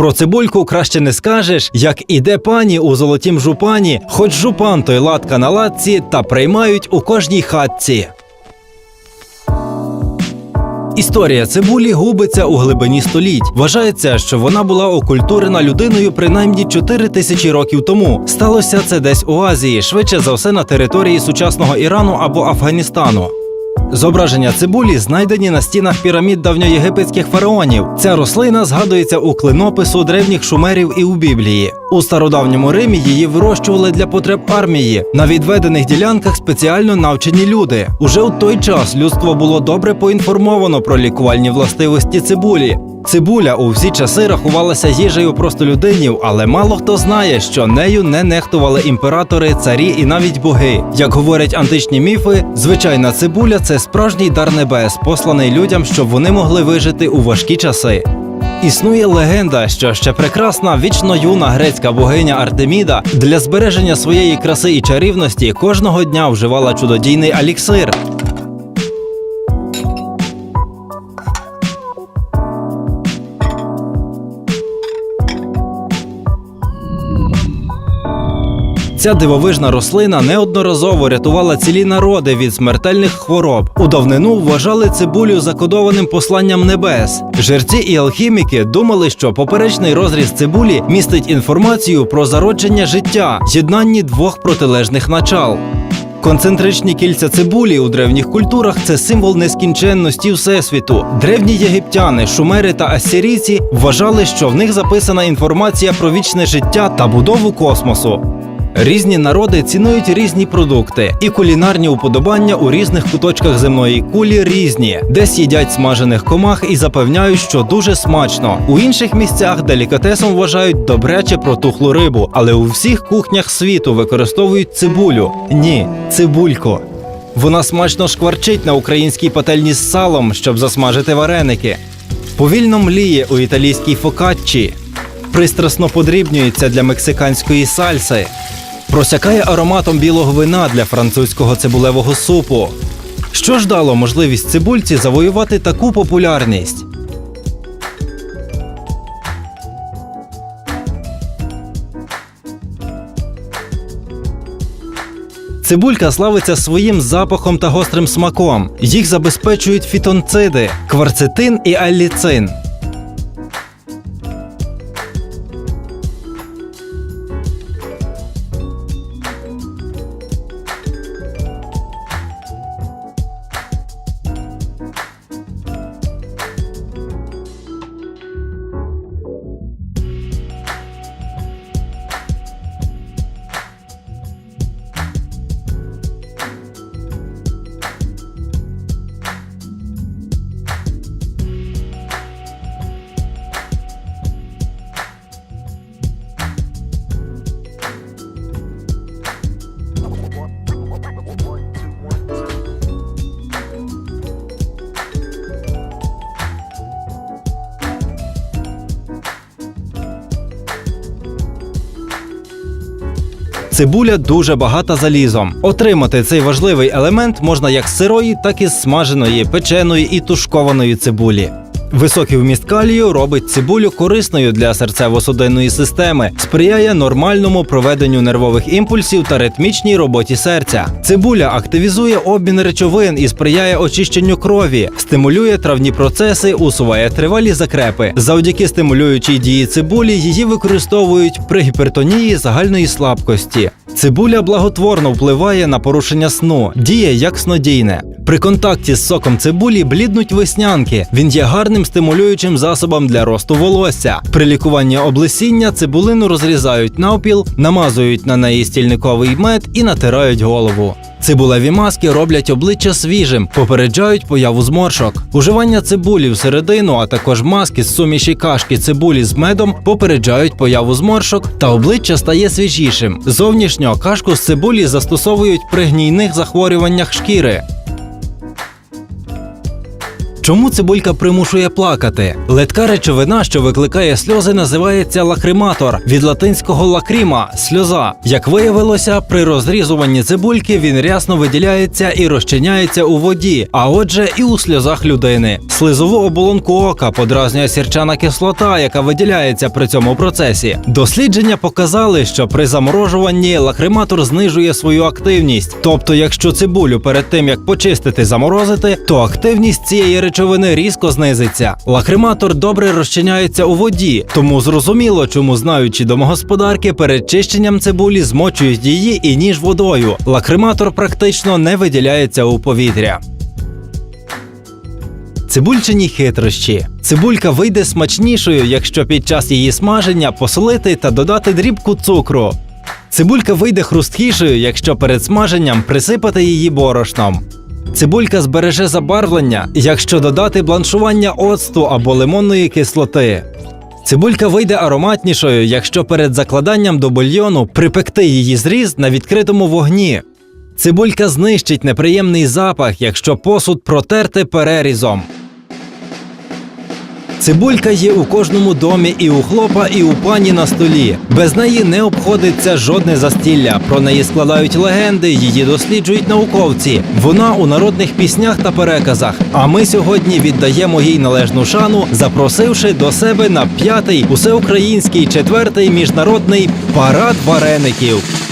Про цибульку краще не скажеш, як іде пані у золотім жупані, хоч жупан той латка на латці, та приймають у кожній хатці. Історія цибулі губиться у глибині століть. Вважається, що вона була окультурена людиною принаймні 4 тисячі років тому. Сталося це десь у Азії, швидше за все на території сучасного Ірану або Афганістану. Зображення цибулі знайдені на стінах пірамід давньоєгипетських фараонів. Ця рослина згадується у клинопису древніх шумерів і у Біблії. У стародавньому Римі її вирощували для потреб армії. На відведених ділянках спеціально навчені люди. Уже у той час людство було добре поінформовано про лікувальні властивості цибулі. Цибуля у всі часи рахувалася їжею простолюдинів, але мало хто знає, що нею не нехтували імператори, царі і навіть боги. Як говорять античні міфи, звичайна цибуля це справжній дар небес, посланий людям, щоб вони могли вижити у важкі часи. Існує легенда, що ще прекрасна вічно юна грецька богиня Артеміда для збереження своєї краси і чарівності кожного дня вживала чудодійний аліксир. Ця дивовижна рослина неодноразово рятувала цілі народи від смертельних хвороб. У давнину вважали цибулю закодованим посланням небес. Жерці і алхіміки думали, що поперечний розріз цибулі містить інформацію про зародження життя, єднанні двох протилежних начал. Концентричні кільця цибулі у древніх культурах це символ нескінченності всесвіту. Древні єгиптяни, шумери та ассирійці вважали, що в них записана інформація про вічне життя та будову космосу. Різні народи цінують різні продукти, і кулінарні уподобання у різних куточках земної кулі різні. Десь їдять смажених комах і запевняють, що дуже смачно. У інших місцях делікатесом вважають добряче протухлу рибу, але у всіх кухнях світу використовують цибулю. Ні, цибульку. Вона смачно шкварчить на українській пательні з салом, щоб засмажити вареники. Повільно мліє у італійській фокаччі. Пристрасно подрібнюється для мексиканської сальси. Просякає ароматом білого вина для французького цибулевого супу. Що ж дало можливість цибульці завоювати таку популярність? Цибулька славиться своїм запахом та гострим смаком. Їх забезпечують фітонциди, кварцетин і алліцин. Цибуля дуже багата залізом. Отримати цей важливий елемент можна як сирої, так і смаженої, печеної і тушкованої цибулі. Високий вміст калію робить цибулю корисною для серцево-судинної системи, сприяє нормальному проведенню нервових імпульсів та ритмічній роботі серця. Цибуля активізує обмін речовин і сприяє очищенню крові, стимулює травні процеси, усуває тривалі закрепи. Завдяки стимулюючій дії цибулі її використовують при гіпертонії загальної слабкості. Цибуля благотворно впливає на порушення сну, діє як снодійне. При контакті з соком цибулі бліднуть веснянки. Він є гарним стимулюючим засобом для росту волосся. При лікуванні облесіння цибулину розрізають навпіл, намазують на неї стільниковий мед і натирають голову. Цибулеві маски роблять обличчя свіжим, попереджають появу зморшок. Уживання цибулі всередину, а також маски з суміші кашки цибулі з медом попереджають появу зморшок, та обличчя стає свіжішим. Зовнішньо кашку з цибулі застосовують при гнійних захворюваннях шкіри. Чому цибулька примушує плакати? Ледка речовина, що викликає сльози, називається лакриматор від латинського лакріма сльоза. Як виявилося, при розрізуванні цибульки він рясно виділяється і розчиняється у воді, а отже, і у сльозах людини. Слизову оболонку ока подразнює сірчана кислота, яка виділяється при цьому процесі. Дослідження показали, що при заморожуванні лакриматор знижує свою активність. Тобто, якщо цибулю перед тим як почистити заморозити, то активність цієї речовини різко знизиться. Лакриматор добре розчиняється у воді, тому зрозуміло, чому знаючі домогосподарки перед чищенням цибулі змочують її і ніж водою. Лакриматор практично не виділяється у повітря. Цибульчині хитрощі. Цибулька вийде смачнішою, якщо під час її смаження посолити та додати дрібку цукру. Цибулька вийде хрусткішою, якщо перед смаженням присипати її борошном. Цибулька збереже забарвлення, якщо додати бланшування оцту або лимонної кислоти. Цибулька вийде ароматнішою, якщо перед закладанням до бульйону припекти її зріз на відкритому вогні. Цибулька знищить неприємний запах, якщо посуд протерти перерізом. Цибулька є у кожному домі і у хлопа, і у пані на столі. Без неї не обходиться жодне застілля. Про неї складають легенди, її досліджують науковці. Вона у народних піснях та переказах. А ми сьогодні віддаємо їй належну шану, запросивши до себе на п'ятий усеукраїнський четвертий міжнародний парад вареників.